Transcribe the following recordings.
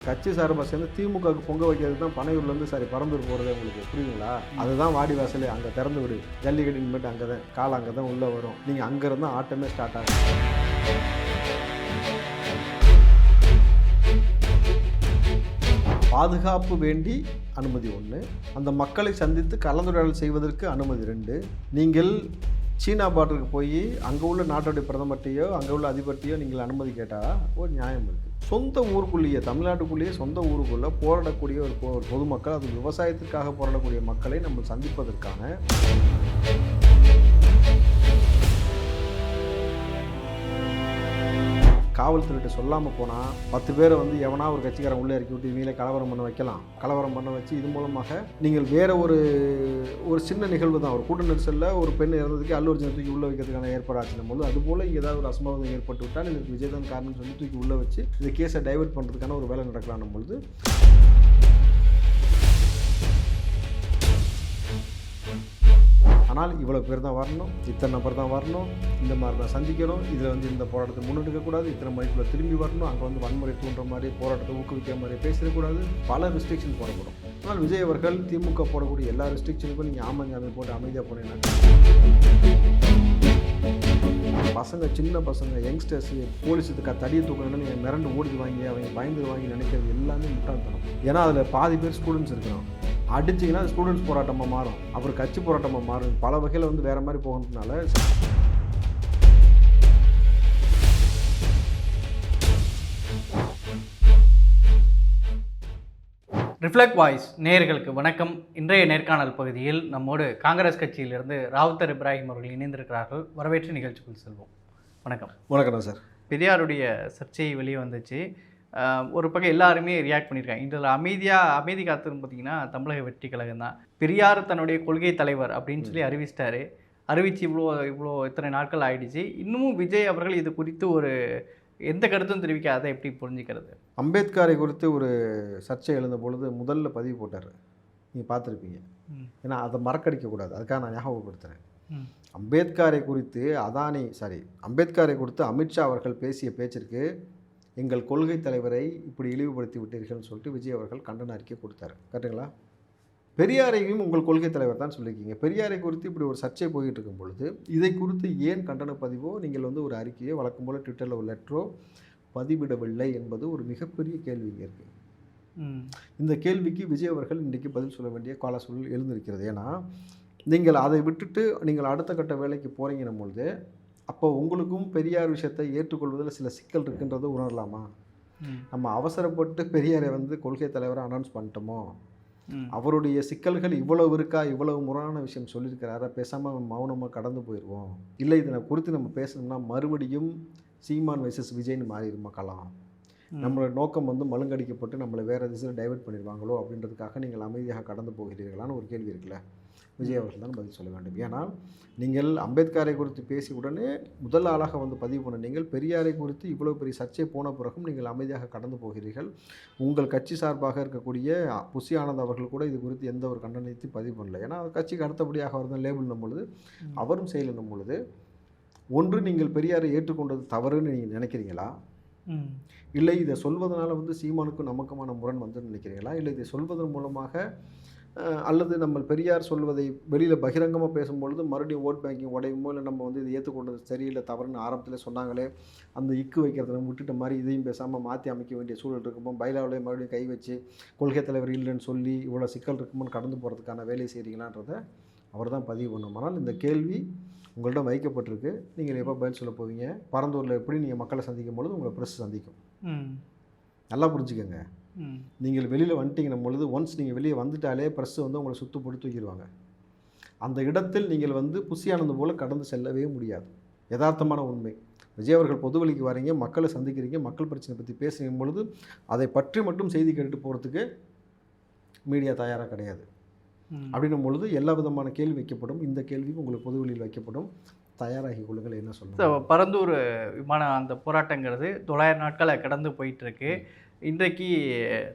கட்சி சார்பாக சேர்ந்து திமுகவுக்கு பொங்க வைக்கிறதுக்கு தான் பனையூர்லேருந்து சாரி பரந்தூர் போகிறதே உங்களுக்கு புரியுதுங்களா? அதுதான் வாடி வாசலே அங்கே திறந்து விடு. ஜல்லிக்கட்டு இனிமேட்டு அங்கே தான் கால் அங்கே தான் உள்ளே வரும். நீங்கள் அங்கே இருந்தால் ஆட்டமே ஸ்டார்ட் ஆகும் பாதுகாப்பு வேண்டி அனுமதி ஒன்று அந்த மக்களை சந்தித்து கலந்துரையாடல் செய்வதற்கு அனுமதி ரெண்டு. நீங்கள் சீனா பார்டருக்கு போய் அங்கே உள்ள நாட்டுடைய பிரதமர்கிட்டையோ அங்கே உள்ள அதிபர்கிட்டையோ நீங்கள் அனுமதி கேட்டால் ஒரு நியாயம் இருக்குது சொந்த ஊருக்குள்ளேயே தமிழ்நாட்டுக்குள்ளேயே சொந்த ஊருக்குள்ளே போராடக்கூடிய ஒரு பொ- ஒரு பொதுமக்கள் அது விவசாயத்திற்காக போராடக்கூடிய மக்களை நம்ம சந்திப்பதற்கான காவல்துறையிட்ட சொல்லாமல் போனால் பத்து பேரை வந்து எவனா ஒரு கட்சிக்காரன் உள்ளே இறக்கி விட்டு இவங்களே கலவரம் பண்ண வைக்கலாம். கலவரம் பண்ண வச்சு இது மூலமாக நீங்கள் வேற ஒரு ஒரு சின்ன நிகழ்வு தான். ஒரு கூட்ட நெரிசலில் ஒரு பெண் இறந்ததுக்கு அல்லூர்ஜனை தூக்கி உள்ளே வைக்கிறதுக்கான ஏற்பாடாச்சும் போது அதுபோல் இங்கே ஏதாவது ஒரு அசம்பாவிதம் ஏற்பட்டு விட்டால் இதுக்கு விஜயதான் காரணம் சொல்லி தூக்கி உள்ளே வச்சு இந்த கேஸை டைவெர்ட் பண்ணுறதுக்கான ஒரு வேலை நடக்கலான்னும் பொழுது ஆனால் இவ்வளோ பேர் தான் வரணும் இத்தனை நபர் தான் வரணும் இந்த மாதிரி தான் சந்திக்கணும். இதில் வந்து இந்த போராட்டத்தை முன்னெடுக்கக்கூடாது இத்தனை மணிக்குள்ளே திரும்பி வரணும். அங்கே வந்து வன்முறை தூண்டுற மாதிரி போராட்டத்தை ஊக்குவிக்கிற மாதிரி பேசிடக்கூடாது. பல ரெஸ்ட்ரிக்ஷன் போடப்படும். ஆனால் விஜய் அவர்கள் திமுக போடக்கூடிய எல்லா ரெஸ்ட்ரிக்ஷனுக்கும் நீங்கள் ஆமஞ்சாமி போட்டு அமைதியாக போனீங்கன்னா பசங்க சின்ன பசங்க யங்ஸ்டர்ஸ் போலீஸ் இதுக்கு தடியை தூக்கணும்னு நீங்கள் மிரண்டு ஓடி வாங்கி அவங்க பயந்து வாங்கி நினைக்கிறது எல்லாமே முட்டாள்தனம். ஏன்னா அதில் பாதி பேர் ஸ்டூடெண்ட்ஸ் இருக்கிறோம் அடிச்சிங்கன்னா அது ஸ்டூடெண்ட்ஸ் போராட்டமாக மாறும். அப்புறம் கட்சி போராட்டமாக மாறும். பல வகையில் வந்து வேறு மாதிரி போகிறதுனால ரிஃப்ளெக்ட் வாய்ஸ் நேயர்களுக்கு வணக்கம். இன்றைய நேர்காணல் பகுதியில் நம்மோடு காங்கிரஸ் கட்சியிலிருந்து ராவுத்தர் இப்ராஹிம் அவர்கள் இணைந்திருக்கிறார்கள். வரவேற்று நிகழ்ச்சிக்குள் செல்வோம். வணக்கம். வணக்கம் சார். பெரியாருடைய சர்ச்சை வெளியே வந்துச்சு. ஒரு பக்கம் எல்லாருமே ரியாக்ட் பண்ணியிருக்காங்க இதில் அமைதியாக அமைதி காத்துன்னு பார்த்தீங்கன்னா தமிழக வெற்றி கழகம் தான். பெரியார் தன்னுடைய கொள்கை தலைவர் அப்படின்னு சொல்லி அறிவிச்சிட்டாரு. அறிவிச்சு இவ்வளோ இவ்வளோ இத்தனை நாட்கள் ஆயிடுச்சு. இன்னமும் விஜய் அவர்கள் இது குறித்து ஒரு எந்த கருத்தும் தெரிவிக்காத எப்படி புரிஞ்சுக்கிறது? அம்பேத்கரை குறித்து ஒரு சர்ச்சை எழுந்த பொழுது முதல்ல பதிவு போட்டார். நீங்கள் பார்த்துருப்பீங்க. ஏன்னா அதை மறக்கடிக்கக்கூடாது. அதுக்காக நான் ஞாபகப்படுத்துகிறேன். அம்பேத்கரை குறித்து அதானி சாரி அம்பேத்கரை குறித்து அமித்ஷா அவர்கள் பேசிய பேச்சிற்கு எங்கள் கொள்கை தலைவரை இப்படி இழிவுபடுத்தி விட்டீர்கள்னு சொல்லிட்டு விஜய் அவர்கள் கண்டன அறிக்கை கொடுத்தாரு. கரெக்டுங்களா பெரியாரையும் உங்கள் கொள்கை தலைவர் தான் சொல்லியிருக்கீங்க. பெரியாரை குறித்து இப்படி ஒரு சர்ச்சை போயிட்டு இருக்கும் பொழுது இதை குறித்து ஏன் கண்டன பதிவோ நீங்கள் வந்து ஒரு அறிக்கையோ வழக்கம் போல் ட்விட்டரில் ஒரு லெட்டரோ பதிவிடவில்லை என்பது ஒரு மிகப்பெரிய கேள்வி இருக்குது இந்த கேள்விக்கு விஜய் அவர்கள் இன்றைக்கு பதில் சொல்ல வேண்டிய கால சூழல் எழுந்திருக்கிறது. ஏன்னா நீங்கள் அதை விட்டுட்டு நீங்கள் அடுத்த கட்ட வேலைக்கு போகிறீங்கன்னும் பொழுது அப்போ உங்களுக்கும் பெரியார் விஷயத்தை ஏற்றுக்கொள்வதில் சில சிக்கல் இருக்குன்றதை உணரலாமா? நம்ம அவசரப்பட்டு பெரியாரை வந்து கொள்கை தலைவரை அனௌன்ஸ் பண்ணிட்டோமோ? அவருடைய சிக்கல்கள் இவ்வளவு இருக்கா? இவ்வளவு முரணான விஷயம் சொல்லியிருக்கிறாரா? பேசாமல் மௌனமாக கடந்து போயிடுவோம். இல்லை இதனை குறித்து நம்ம பேசணும்னா மறுபடியும் சீமான் வைசஸ் விஜய்னு மாறிடுமா களம் ம். நம்மளோட நோக்கம் வந்து மழுங்கடிக்கப்பட்டு நம்மளை வேறு திசையில் டைவர்ட் பண்ணிடுவாங்களோ அப்படின்றதுக்காக நீங்கள் அமைதியாக கடந்து போகிறீர்களான்னு ஒரு கேள்வி இருக்குல்ல. விஜய் அவர்கள் தான் பதில் சொல்ல வேண்டும். ஏன்னா நீங்கள் அம்பேத்கரை குறித்து பேசி உடனே முதல் ஆளாக வந்து பதிவு பண்ண நீங்கள் பெரியாரை குறித்து இவ்வளோ பெரிய சர்ச்சை போன பிறகும் நீங்கள் அமைதியாக கடந்து போகிறீர்கள். உங்கள் கட்சி சார்பாக இருக்கக்கூடிய புசி ஆனந்த் அவர்கள் கூட இது குறித்து எந்த ஒரு கண்டனத்தையும் பதிவு பண்ணல. ஏன்னா கட்சிக்கு அடுத்தபடியாக அவர் தான் லேபிள் பொழுது. அவரும் செய்யலைன்னும் பொழுது ஒன்று நீங்கள் பெரியாரை ஏற்றுக்கொண்டது தவறுன்னு நீங்கள் நினைக்கிறீங்களா? இல்லை இதை சொல்வதனால வந்து சீமானுக்கும் நமக்குமான முரண் வந்து நினைக்கிறீங்களா? இல்லை இதை சொல்வதன் மூலமாக அல்லது நம்ம பெரியார் சொல்வதை வெளியில் பகிரங்கமாக பேசும்பொழுது மறுபடியும் ஓட் பேங்கிங் உடையுமோ இல்லை நம்ம வந்து இதை ஏற்றுக்கொண்டது சரியில்லை தவறுன்னு ஆரம்பத்தில் சொன்னாங்களே அந்த இக்கு வைக்கிறத நம்ம விட்டுட்ட மாதிரி இதையும் பேசாமல் மாற்றி அமைக்க வேண்டிய சூழல் இருக்குமோ பைலாவிலே மறுபடியும் கை வச்சு கொள்கை தலைவர் இல்லைன்னு சொல்லி இவ்வளோ சிக்கல் இருக்குமோன்னு கடந்து போகிறதுக்கான வேலையை செய்கிறீங்களான்றதை அவர் தான் பதிவு பண்ணணும். ஆனால் இந்த கேள்வி உங்கள்கிட்ட வைக்கப்பட்டிருக்கு. நீங்கள் எப்போ பதில் சொல்ல போவீங்க? பரந்தூரில் எப்படி நீங்கள் மக்களை சந்திக்கும் பொழுது உங்களை ப்ரெஸ் சந்திக்கும். நல்லா புரிஞ்சுக்கங்க. நீங்கள் வெளியில் வந்துட்டீங்கன்னும் பொழுது ஒன்ஸ் நீங்கள் வெளியே வந்துட்டாலே ப்ரெஸ் வந்து உங்களை சுத்து போட்டு தூக்கிடுவாங்க. அந்த இடத்தில் நீங்கள் வந்து புசியானது போல் கடந்து செல்லவே முடியாது. யதார்த்தமான உண்மை. விஜய் அவர்கள் பொதுவெளிக்கு வரீங்க மக்களை சந்திக்கிறீங்க மக்கள் பிரச்சனை பற்றி பேசுகும் பொழுது அதை பற்றி மட்டும் செய்தி கேட்டுட்டு போகிறதுக்கு மீடியா தயாராக கிடையாது. அப்படின்னும் பொழுது எல்லா விதமான கேள்வி வைக்கப்படும். இந்த கேள்விக்கு உங்களுக்கு பொதுவெளியில் வைக்கப்படும். தயாராகி கொள்ளுங்கள் என்ன சொல்லணும் பரந்தூர் விமான அந்த போராட்டங்கிறது தொள்ளாயிரம் நாட்களை கடந்து போயிட்டு இருக்கு. இன்றைக்கு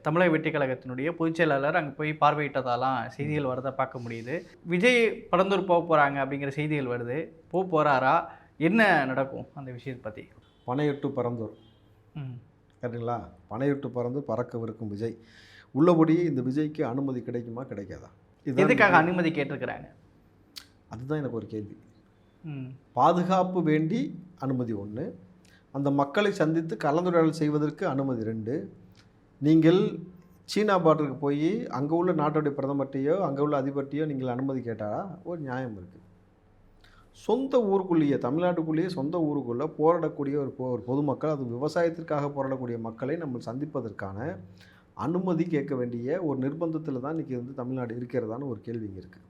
தமிழக வெற்றி கழகத்தினுடைய பொதுச் செயலாளர் அங்கே போய் பார்வையிட்டதாலாம் செய்திகள் வரதை பார்க்க முடியுது. விஜய் பரந்தூர் போக போகிறாங்க அப்படிங்கிற செய்திகள் வருது. போக போகிறாரா என்ன நடக்கும் அந்த விஷயத்தை பற்றி பனையட்டு பரந்தூர் ம். கரெக்டுங்களா பனையிட்டு பறந்து பறக்கவிருக்கும் விஜய். உள்ளபடி இந்த விஜய்க்கு அனுமதி கிடைக்குமா கிடைக்காதா? எதுக்காக அனுமதி கேட்டிருக்கிறாங்க? அதுதான் எனக்கு ஒரு கேள்வி. பாதுகாப்பு வேண்டி அனுமதி ஒன்று அந்த மக்களை சந்தித்து கலந்துரையாடல் செய்வதற்கு அனுமதி ரெண்டு. நீங்கள் சீனா பார்டருக்கு போய் அங்கே உள்ள நாட்டுடைய பிரதமர்கிட்டையோ அங்கே உள்ள அதிபர்கிட்டையோ நீங்கள் அனுமதி கேட்டால் ஒரு நியாயம் இருக்குது சொந்த ஊருக்குள்ளேயே தமிழ்நாட்டுக்குள்ளேயே சொந்த ஊருக்குள்ளே போராடக்கூடிய ஒரு பொ- ஒரு பொதுமக்கள் அது விவசாயத்திற்காக போராடக்கூடிய மக்களை நம்ம சந்திப்பதற்கான அனுமதி கேட்க வேண்டிய ஒரு நிர்பந்தத்தில் தான் இன்றைக்கி வந்து தமிழ்நாடு இருக்கிறதான்னு ஒரு கேள்விங்க இருக்குது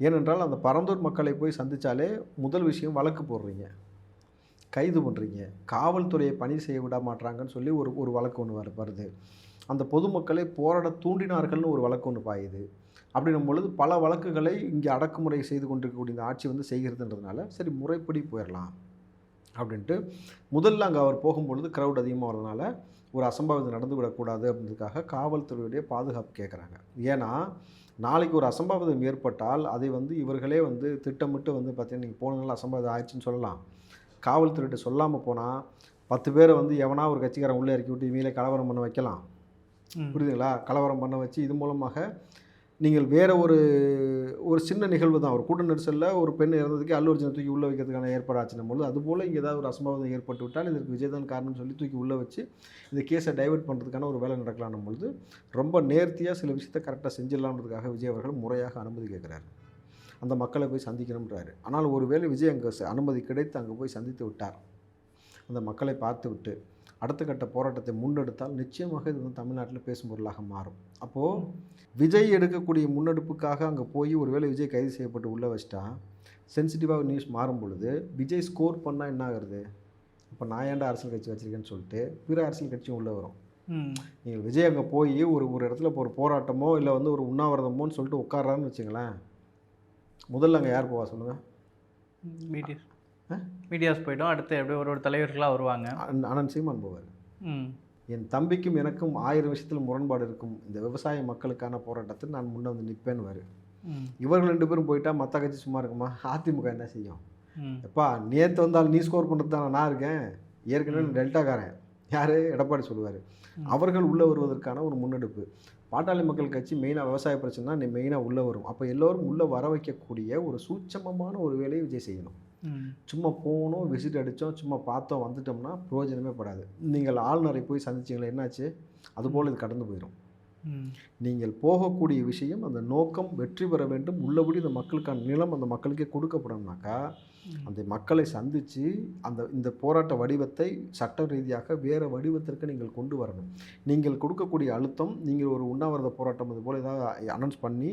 ஏனென்றால் அந்த பரந்தூர் மக்களை போய் சந்தித்தாலே முதல் விஷயம் வழக்கு போடுறீங்க. கைது பண்ணுறீங்க காவல்துறையை பணி செய்ய விட மாட்டுறாங்கன்னு சொல்லி ஒரு ஒரு வழக்கு ஒன்று வரு வருது. அந்த பொதுமக்களை போராட தூண்டினார்கள்னு ஒரு வழக்கு ஒன்று பாயுது. அப்படின்னும் பொழுது பல வழக்குகளை இங்கே அடக்குமுறை செய்து கொண்டிருக்கக்கூடிய இந்த ஆட்சி வந்து செய்கிறதுன்றதுனால சரி முறைப்படி போயிடலாம் அப்படின்ட்டு முதல்ல அங்கே அவர் போகும்பொழுது க்ரௌட் அதிகமாக வரதுனால ஒரு அசம்பாவிதம் நடந்து விடக்கூடாது அப்படின்றதுக்காக காவல்துறையுடைய பாதுகாப்பு கேட்குறாங்க ஏன்னா நாளைக்கு ஒரு அசம்பாவிதம் ஏற்பட்டால் அதை வந்து இவர்களே வந்து திட்டமிட்டு வந்து பார்த்தீங்கன்னா நீங்கள் போனதுனால அசம்பாவிதம் ஆயிடுச்சுன்னு சொல்லலாம். காவல்துறையிட்ட சொல்லாமல் போனால் பத்து பேரை வந்து எவனா ஒரு கட்சிக்காரன் உள்ளே இறக்கி விட்டு இவங்களே கலவரம் பண்ண வைக்கலாம். புரியுதுங்களா? கலவரம் பண்ண வச்சு இது மூலமாக நீங்கள் வேற ஒரு ஒரு சின்ன நிகழ்வு தான். ஒரு கூட்ட நெரிசலில் ஒரு பெண் இறந்ததுக்கு அல்லு அர்ஜுனை தூக்கி உள்ளே வைக்கிறதுக்கான ஏற்பாடு ஆச்சுன்னும் பொழுது அதுபோல் இங்கே ஏதாவது ஒரு அசம்பாவிதம் ஏற்பட்டு விட்டால் இதற்கு விஜய் தான் காரணம்னு சொல்லி தூக்கி உள்ளே வச்சு இந்த கேஸை டைவர்ட் பண்ணுறதுக்கான ஒரு வேலை நடக்கலான்னும் பொழுது ரொம்ப நேர்த்தியாக சில விஷயத்தை கரெக்டாக செஞ்சிடலான்றதுக்காக விஜய் அவர்கள் முறையாக அனுமதி கேட்குறாரு. அந்த மக்களை போய் சந்திக்கணுன்றாரு ஆனால் ஒருவேளை விஜய் அங்கே அனுமதி கிடைத்து அங்கே போய் சந்தித்து விட்டார். அந்த மக்களை பார்த்து விட்டு அடுத்த கட்ட போராட்டத்தை முன்னெடுத்தால் நிச்சயமாக இது வந்து தமிழ்நாட்டில் பேசும் பொருளாக மாறும். அப்போது விஜய் எடுக்கக்கூடிய முன்னெடுப்புக்காக அங்கே போய் ஒருவேளை விஜய் கைது செய்யப்பட்டு உள்ளே வச்சிட்டா சென்சிட்டிவாக நியூஸ் மாறும் பொழுது விஜய் ஸ்கோர் பண்ணால் என்ன ஆகுறது? இப்போ நான் ஏன்டா அரசியல் கட்சி வச்சிருக்கேன்னு சொல்லிட்டு பிற அரசியல் கட்சியும் உள்ளே வரும். நீங்கள் விஜய் அங்கே போய் ஒரு ஒரு இடத்துல இப்போ ஒரு போராட்டமோ இல்லை வந்து ஒரு உண்ணாவிரதமோன்னு சொல்லிட்டு உட்கார்றான்னு வச்சுங்களேன் முதல்ல அங்கே யார் போவா சொல்லுங்கள் மீடியாஸ் மீடியாஸ் போயிட்டோம் அடுத்து அப்படியே ஒரு ஒரு தலைவர்களாக வருவாங்க. அனந்த் சீமான் போவார். என் தம்பிக்கும் எனக்கும் ஆயிரம் விஷயத்தில் முரண்பாடு இருக்கும். இந்த விவசாய மக்களுக்கான போராட்டத்தில் நான் முன்னே வந்து நிற்பேன்னு வரு. இவர்கள் ரெண்டு பேரும் போயிட்டா மற்ற கட்சி சும்மா இருக்குமா? அதிமுக என்ன செய்யும்? எப்பா நேற்று வந்தால் நீ ஸ்கோர் பண்ணுறது தானே நான் இருக்கேன். ஏற்கனவே டெல்டாக்காரன். யார்? எடப்பாடி சொல்லுவார். அவர்கள் உள்ளே வருவதற்கான ஒரு முன்னெடுப்பு. பாட்டாளி மக்கள் கட்சி மெயினாக விவசாய பிரச்சனை நீ மெயினாக உள்ளே வரும். அப்போ எல்லோரும் உள்ளே வர வைக்கக்கூடிய ஒரு சூட்சமமான ஒரு வேலையை விஜய் செய்யணும். சும்மா போனோம் விசிட் அடித்தோம் சும்மா பார்த்தோம் வந்துட்டோம்னா பிரயோஜனமே படாது. நீங்கள் ஆளுநரை போய் சந்திச்சிங்களா என்னாச்சு? அதுபோல் இது கடந்து போயிடும் நீங்கள் போகக்கூடிய விஷயம் அந்த நோக்கம் வெற்றி பெற வேண்டும். உள்ளபடி இந்த மக்களுக்கான நிலம் அந்த மக்களுக்கே கொடுக்கப்படும்னாக்கா அந்த மக்களை சந்தித்து அந்த இந்த போராட்ட வடிவத்தை சட்ட ரீதியாக வேறு வடிவத்திற்கு நீங்கள் கொண்டு வரணும். நீங்கள் கொடுக்கக்கூடிய அழுத்தம் நீங்கள் ஒரு உண்ணாவிரத போராட்டம் அது போல் ஏதாவது அனௌன்ஸ் பண்ணி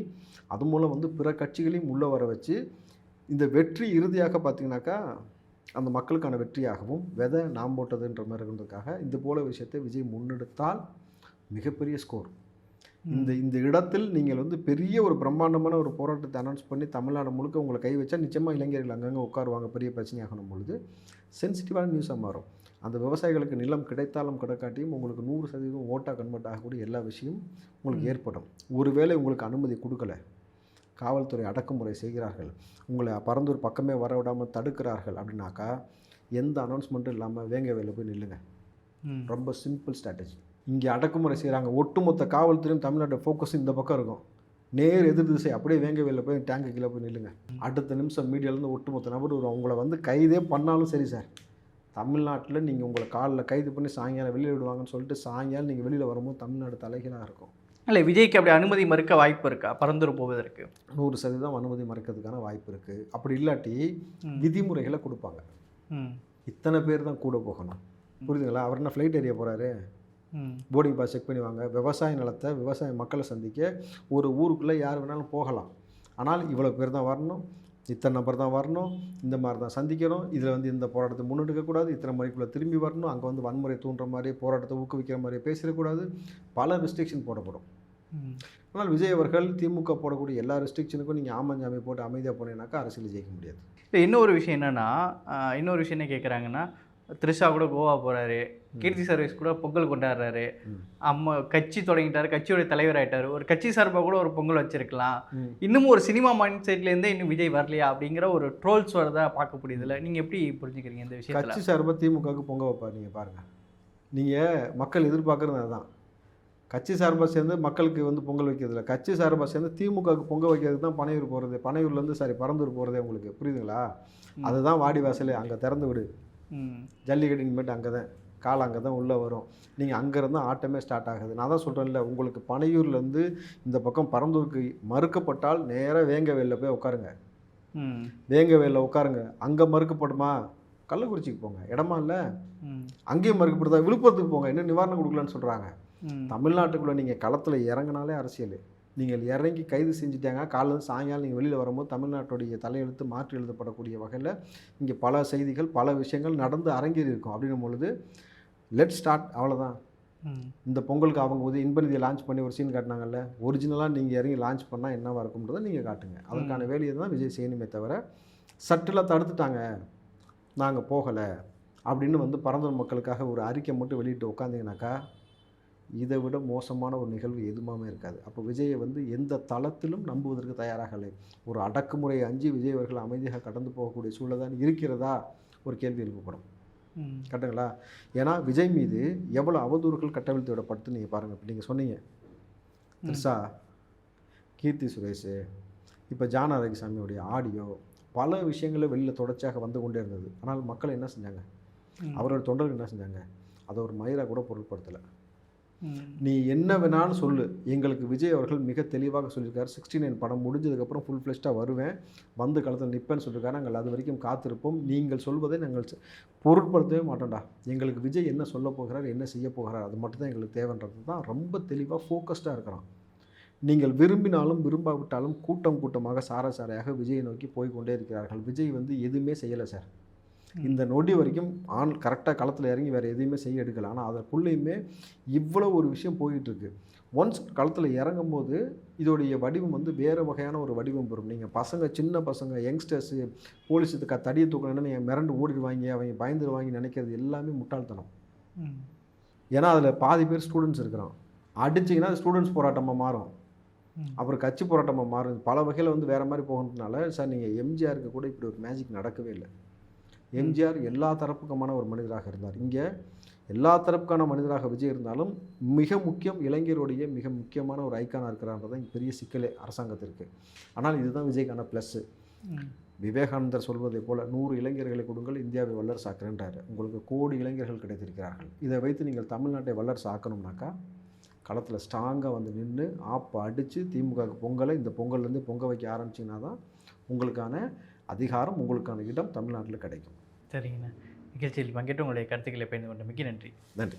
அது மூலம் வந்து பிற கட்சிகளையும் உள்ளே வர வச்சு இந்த வெற்றி இறுதியாக பார்த்தீங்கன்னாக்கா அந்த மக்களுக்கான வெற்றியாகவும் விதை நாம் போட்டதுன்ற மாதிரி இருந்ததுக்காக இந்த போல விஷயத்தை விஜய் முன்னெடுத்தால் மிகப்பெரிய ஸ்கோர் இந்த இந்த இடத்தில் நீங்கள் வந்து பெரிய ஒரு பிரம்மாண்டமான ஒரு போராட்டத்தை அனௌன்ஸ் பண்ணி தமிழ்நாடு முழுக்க உங்களை கை வச்சா நிச்சயமாக இளைஞர்கள் அங்கங்கே உட்காருவாங்க பெரிய பிரச்சனையாகணும் பொழுது. சென்சிட்டிவான நியூஸாக மாறும். அந்த விவசாயிகளுக்கு நிலம் கிடைத்தாலும் கிடைக்காட்டியும் உங்களுக்கு நூறு சதவீதம் ஓட்டாக கன்வெர்ட் ஆகக்கூடிய எல்லா விஷயமும் உங்களுக்கு ஏற்படும். ஒருவேளை உங்களுக்கு அனுமதி கொடுக்கல. காவல்துறை அடக்குமுறை செய்கிறார்கள். உங்களை பரந்தூர் பக்கமே வர விடாமல் தடுக்கிறார்கள் அப்படின்னாக்கா எந்த அனௌன்ஸ்மெண்ட்டும் இல்லாமல் வேங்கவேல போய் நில்லுங்க. ரொம்ப சிம்பிள் ஸ்ட்ராட்டஜி இங்கே அடக்குமுறை செய்கிறாங்க. ஒட்டுமொத்த காவல்துறையும் தமிழ்நாட்டை ஃபோக்கஸ் இந்த பக்கம் இருக்கும். நேர் எதிர் திசை அப்படியே வேங்கவேல போய் டேங்கு கீழே போய் நில்லுங்க. அடுத்த நிமிஷம் மீடியாலேருந்து ஒட்டுமொத்த நபர் வரும் உங்களை வந்து கைதே பண்ணாலும் சரி சார். தமிழ்நாட்டில் நீங்கள் உங்களை காலில் கைது பண்ணி சாயங்காலம் வெளியில் விடுவாங்கன்னு சொல்லிட்டு சாயங்காலம் நீங்கள் வெளியில் வரும்போது தமிழ்நாடு தலைகீழாக இருக்கும். இல்லை விஜய்க்கு அப்படி அனுமதி மறுக்க வாய்ப்பு இருக்கா? பறந்துரு போவதற்கு. நூறு சதவீதம் அனுமதி மறுக்கிறதுக்கான வாய்ப்பு இருக்குது அப்படி இல்லாட்டி. விதிமுறைகளை கொடுப்பாங்க. இத்தனை பேர் தான் கூட போகணும். புரியுதுங்களா? அவர் என்ன ஃப்ளைட் ஏறிய போகிறாரு போர்டிங் பாஸ் செக் பண்ணி வாங்க விவசாய நிலத்தை விவசாய மக்களை சந்திக்க ஒரு ஊருக்குள்ளே யார் வேணாலும் போகலாம். ஆனால் இவ்வளோ பேர் தான் வரணும். இத்தனை நபர் தான் வரணும். இந்த மாதிரி தான் சந்திக்கணும். இதில் வந்து இந்த போராட்டத்தை முன்னெடுக்கக்கூடாது இத்தனை மணிக்குள்ளே திரும்பி வரணும். அங்கே வந்து வன்முறை தூண்டுற மாதிரி போராட்டத்தை ஊக்குவிக்கிற மாதிரி பேசிடக்கூடாது பல ரெஸ்ட்ரிக்ஷன் போடப்படும். ஆனால் விஜய் அவர்கள் திமுக போடக்கூடிய எல்லா ரெஸ்ட்ரிக்ஷனுக்கும் நீங்கள் ஆமஞ்சாமி போட்டு அமைதியாக போனீங்கன்னாக்கா அரசியல் ஜெயிக்க முடியாது. இல்லை இன்னொரு விஷயம் என்னென்னா இன்னொரு விஷயம் என்ன கேட்குறாங்கன்னா த்ரிஷா கூட கோவா போகிறாரு கீர்த்தி சர்வீஸ் கூட பொங்கல் கொண்டாடுறாரு. அம்மா கட்சி தொடங்கிட்டாரு. கட்சியோட தலைவர் ஆயிட்டாரு. ஒரு கட்சி சார்பாக கூட ஒரு பொங்கல் வச்சிருக்கலாம். ம். இன்னும் ஒரு சினிமா மைண்ட் செட்லேருந்தே இன்னும் விஜய் வரலையா அப்படிங்கிற ஒரு ட்ரோல்ஸ் வரதா பார்க்க முடியுதுல நீங்கள் எப்படி புரிஞ்சுக்கிறீங்க இந்த விஷயத்தில்? கட்சி சார்பாக திமுகவுக்கு பொங்க வைப்பார் நீங்கள் பாருங்கள் நீங்கள் மக்கள் எதிர்பார்க்குறது அதுதான். கட்சி சார்பாக சேர்ந்து மக்களுக்கு வந்து பொங்கல் வைக்கிறதில்ல. கட்சி சார்பாக சேர்ந்து திமுகவுக்கு பொங்கல் வைக்கிறதுக்கு தான் பனையூர் போகிறது பனையூர்லேருந்து சாரி பரந்தூர் போகிறதே உங்களுக்கு புரியுதுங்களா? அதுதான் வாடி வாசல். அங்கே திறந்து விடு. ஜல்லிக்கட்டு இனிமேட்டு அங்கே தான் கால் அங்கே தான் உள்ளே வரும். நீங்கள் அங்கேருந்து ஆட்டமே ஸ்டார்ட் ஆகுது. நான் தான் சொல்கிறேன்ல உங்களுக்கு பனையூர்லேருந்து இந்த பக்கம் பரந்தூருக்கு மறுக்கப்பட்டால் நேராக வேங்கவேலில் போய் உட்காருங்க. ம். வேங்கவேலில் உட்காருங்க. அங்கே மறுக்கப்படுமா கள்ளக்குறிச்சிக்கு போங்க. இடமா இல்லை? அங்கேயும் மறுக்கப்படுதா விழுப்புரத்துக்கு போங்க. இன்னும் நிவாரணம் கொடுக்கலன்னு சொல்கிறாங்க தமிழ்நாட்டுக்குள்ளே நீங்கள் களத்தில் இறங்கினாலே அரசியல். நீங்கள் இறங்கி கைது செஞ்சுட்டாங்க. காலையில் சாயங்காலம் நீங்கள் வெளியில் வரும்போது தமிழ்நாட்டுடைய தலையெழுத்து மாற்றி எழுதப்படக்கூடிய வகையில் இங்கே பல செய்திகள் பல விஷயங்கள் நடந்து அரங்கேறி இருக்கும் அப்படின்னும் பொழுது லெட் ஸ்டார்ட் அவ்வளோதான் இந்த பொங்கலுக்கு அவங்க உதவி இன்பநிதியை லான்ச் பண்ணி ஒரு சீன் காட்டினாங்கல்ல ஒரிஜினலாக நீங்கள் இறங்கி லான்ச் பண்ணால் என்னவா இருக்கும்ன்றதை நீங்கள் காட்டுங்க. அதற்கான வேலையை தான் விஜய் செய்யணுமே தவிர சட்டில் தடுத்துட்டாங்க. நாங்கள் போகலை. அப்படின்னு வந்து பரந்தூர் மக்களுக்காக ஒரு அறிக்கை மட்டும் வெளியிட்டு உட்காந்திங்கனாக்கா இதை விட மோசமான ஒரு நிகழ்வு எதுவுமே இருக்காது. அப்போ விஜயை வந்து எந்த தளத்திலும் நம்புவதற்கு தயாராகலை ஒரு அடக்குமுறையை அஞ்சு விஜய் அவர்கள் அமைதியாக கடந்து போகக்கூடிய சூழல் தான் இருக்கிறதா? ஒரு கேள்வி எழுப்பப்படும். கரெக்டுங்களா? ஏன்னா விஜய் மீது எவ்வளோ அவதூறுகள் கட்டவிழ்த்து விடப்பட்டு நீங்கள் பாருங்கள் இப்போ நீங்கள் சொன்னீங்க. த்ரிஷா கீர்த்தி சுரேஷ் இப்போ ஜான ரவிசாமியோடைய ஆடியோ பல விஷயங்களில் வெளியில் தொடர்ச்சியாக வந்து கொண்டே இருந்தது. ஆனால் மக்கள் என்ன செஞ்சாங்க. அவரோட தொண்டர்கள் என்ன செஞ்சாங்க? அதை ஒரு மயிராக கூட பொருட்படுத்தலை. நீ என்ன வேணாலும் சொல்லு. எங்களுக்கு விஜய் அவர்கள் மிக தெளிவாக சொல்லியிருக்காரு. சிக்ஸ்டி நைன் படம் முடிஞ்சதுக்கப்புறம் ஃபுல் ஃப்ளெஷ்டாக வருவேன். வந்து களத்தில் நிற்பேன்னு சொல்லியிருக்காரு. நாங்கள் அது வரைக்கும் காத்திருப்போம். நீங்கள் சொல்வதை நாங்கள் பொருட்படுத்தவே மாட்டோம்டா. எங்களுக்கு விஜய் என்ன சொல்ல போகிறார் என்ன செய்ய போகிறார் அது மட்டும் தான் எங்களுக்கு தேவைன்றது தான். ரொம்ப தெளிவாக ஃபோக்கஸ்டாக இருக்கிறான். நீங்கள் விரும்பினாலும் விரும்பாவிட்டாலும் கூட்டம் கூட்டமாக சார சாரையாக விஜயை நோக்கி போய்கொண்டே இருக்கிறார்கள். விஜய் வந்து எதுவுமே செய்யலை சார் இந்த நொடி வரைக்கும் ஆன் கரெக்டாக களத்தில் இறங்கி வேறு எதையுமே செய்ய எடுக்கல. ஆனால் அதற்குள்ளேயுமே இவ்வளோ ஒரு விஷயம் போயிட்டு இருக்கு ஒன்ஸ் களத்தில் இறங்கும் போது இதோடைய வடிவம் வந்து வேறு வகையான ஒரு வடிவம் பெறும். நீங்கள் பசங்க சின்ன பசங்க யங்ஸ்டர்ஸு போலீஸ் இதுக்கு தடியை தூக்கணும்னு நீங்கள் மிரண்டு ஓடிடுவாங்க அவங்க பயந்துருவாங்க நினைக்கிறது எல்லாமே முட்டாள்தனம். ஏன்னா அதில் பாதி பேர் ஸ்டூடெண்ட்ஸ் இருக்கிறான். அடிச்சிங்கன்னா ஸ்டூடெண்ட்ஸ் போராட்டமாக மாறும். அப்புறம் கட்சி போராட்டமாக மாறும். பல வகையில் வந்து வேறு மாதிரி போகிறதுனால சார் நீங்கள் எம்ஜிஆருக்கு கூட இப்படி ஒரு மேஜிக் நடக்கவே இல்லை. எம்ஜிஆர் எல்லா தரப்புக்குமான ஒரு மனிதராக இருந்தார். இங்கே எல்லா தரப்புக்கான மனிதராக விஜய் இருந்தாலும் மிக முக்கியம் இளைஞருடைய மிக முக்கியமான ஒரு ஐக்கானாக இருக்கிறான்றது இங்க பெரிய சிக்கலே அரசாங்கத்திற்கு. ஆனால் இதுதான் விஜய்க்கான ப்ளஸ்ஸு விவேகானந்தர் சொல்வதை போல நூறு இளைஞர்களை கொடுங்கள் இந்தியாவை வல்லரசு ஆக்குறேன்றாரு. உங்களுக்கு கோடி இளைஞர்கள் கிடைத்திருக்கிறார்கள். இதை வைத்து நீங்கள் தமிழ்நாட்டை வல்லரசு ஆக்கணும்னாக்கா களத்தில் ஸ்ட்ராங்காக வந்து நின்று ஆப்பை அடித்து திமுகவுக்கு பொங்கலை இந்த பொங்கல்லேருந்து பொங்க வைக்க ஆரம்பிச்சிங்கன்னா தான் உங்களுக்கான அதிகாரம் உங்களுக்கான இடம் தமிழ்நாட்டில் கிடைக்கும். சரிங்கண்ணா. நிகழ்ச்சியில் பங்கேற்று உங்களுடைய கருத்துக்களை பயந்து கொண்ட மிக்க நன்றி. நன்றி.